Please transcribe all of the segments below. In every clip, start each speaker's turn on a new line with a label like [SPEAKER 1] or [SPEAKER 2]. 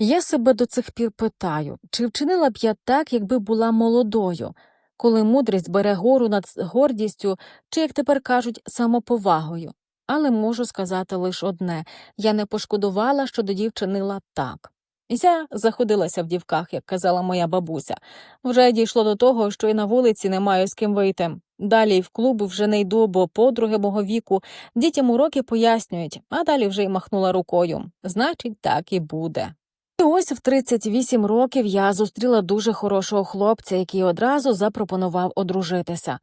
[SPEAKER 1] Я себе до цих пір питаю, чи вчинила б я так, якби була молодою, коли мудрість бере гору над гордістю, чи, як тепер кажуть, самоповагою. Але можу сказати лише одне я не пошкодувала, що тоді вчинила так. Я заходилася в дівках, як казала моя бабуся. Вже дійшло до того, що і на вулиці не маю з ким вийти. Далі в клуб вже не йду, бо подруги мого віку дітям уроки пояснюють, а далі вже й махнула рукою. Значить, так і буде. І ось в 38 років я зустріла дуже хорошого хлопця, який одразу запропонував одружитися.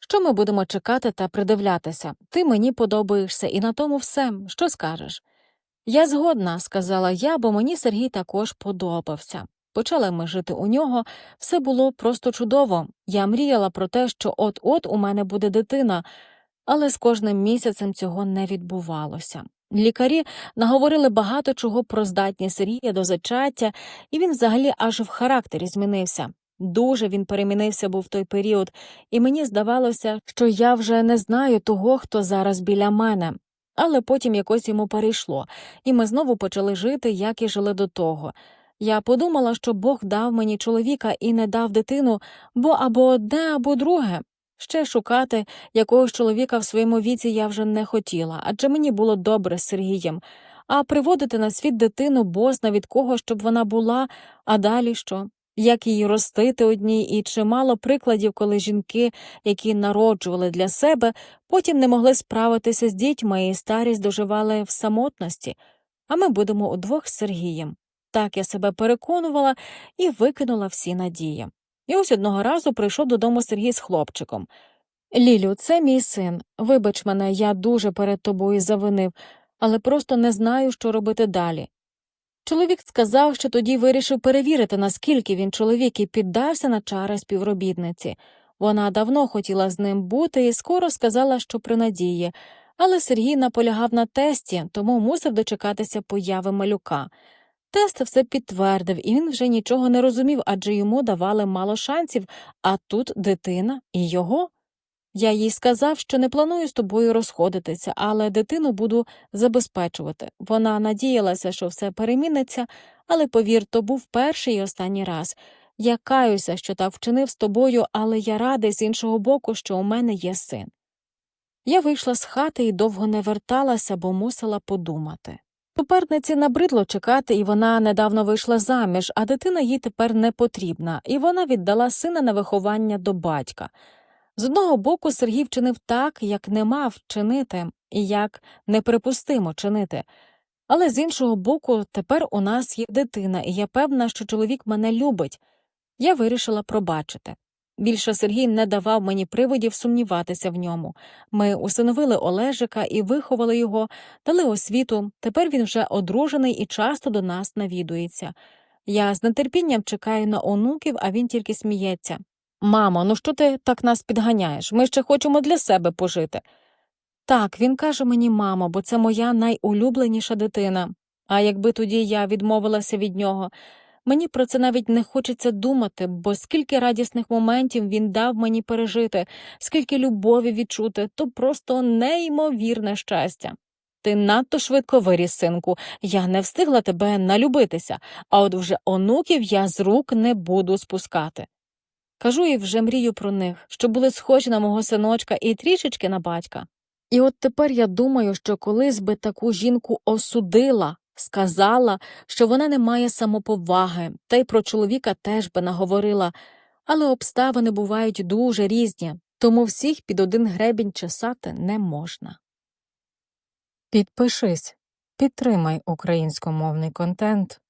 [SPEAKER 1] Що ми будемо чекати та придивлятися? Ти мені подобаєшся, і на тому все. Що скажеш? Я згодна, сказала я, бо мені Сергій також подобався. Почали ми жити у нього, все було просто чудово. Я мріяла про те, що от-от у мене буде дитина, але з кожним місяцем цього не відбувалося. Лікарі наговорили багато чого про здатність Сергія до зачаття, і він взагалі аж в характері змінився. Дуже він перемінився був в той період, і мені здавалося, що я вже не знаю того, хто зараз біля мене. Але потім якось йому перейшло, і ми знову почали жити, як і жили до того. Я подумала, що Бог дав мені чоловіка і не дав дитину, бо або одне, або друге. Ще шукати якогось чоловіка в своєму віці я вже не хотіла, адже мені було добре з Сергієм. А приводити на світ дитину босна від кого, щоб вона була, а далі що? Як її ростити одній, і чимало прикладів, коли жінки, які народжували для себе, потім не могли справитися з дітьми і старість доживали в самотності, а ми будемо удвох з Сергієм. Так я себе переконувала і викинула всі надії. І ось одного разу прийшов додому Сергій з хлопчиком. Лілю, це мій син. Вибач мене, я дуже перед тобою завинив, але просто не знаю, що робити далі. Чоловік сказав, що тоді вирішив перевірити, наскільки він чоловік і піддався на чари співробітниці. Вона давно хотіла з ним бути і скоро сказала, що при надії, але Сергій наполягав на тесті, тому мусив дочекатися появи малюка. Тест все підтвердив, і він вже нічого не розумів, адже йому давали мало шансів, а тут дитина і його. Я їй сказав, що не планую з тобою розходитися, але дитину буду забезпечувати. Вона надіялася, що все переміниться, але повір, то був перший і останній раз. Я каюся, що так вчинив з тобою, але я радий з іншого боку, що у мене є син. Я вийшла з хати і довго не верталася, бо мусила подумати. Суперниці набридло чекати, і вона недавно вийшла заміж, а дитина їй тепер не потрібна, і вона віддала сина на виховання до батька. З одного боку, Сергій вчинив так, як не мав чинити, і як неприпустимо чинити. Але з іншого боку, тепер у нас є дитина, і я певна, що чоловік мене любить. Я вирішила пробачити. Більше Сергій не давав мені приводів сумніватися в ньому. Ми усиновили Олежика і виховали його, дали освіту. Тепер він вже одружений і часто до нас навідується. Я з нетерпінням чекаю на онуків, а він тільки сміється. Мамо, ну що ти так нас підганяєш? Ми ще хочемо для себе пожити. Так, він каже мені, мамо, бо це моя найулюбленіша дитина. А якби тоді я відмовилася від нього, мені про це навіть не хочеться думати, бо скільки радісних моментів він дав мені пережити, скільки любові відчути, то просто неймовірне щастя. Ти надто швидко виріс, синку, я не встигла тебе налюбитися, а от вже онуків я з рук не буду спускати. Кажу і вже мрію про них, що були схожі на мого синочка і трішечки на батька. І от тепер я думаю, що колись би таку жінку осудила, сказала, що вона не має самоповаги, та й про чоловіка теж би наговорила, але обставини бувають дуже різні, тому всіх під один гребінь чесати не можна. Підпишись, підтримай українськомовний контент.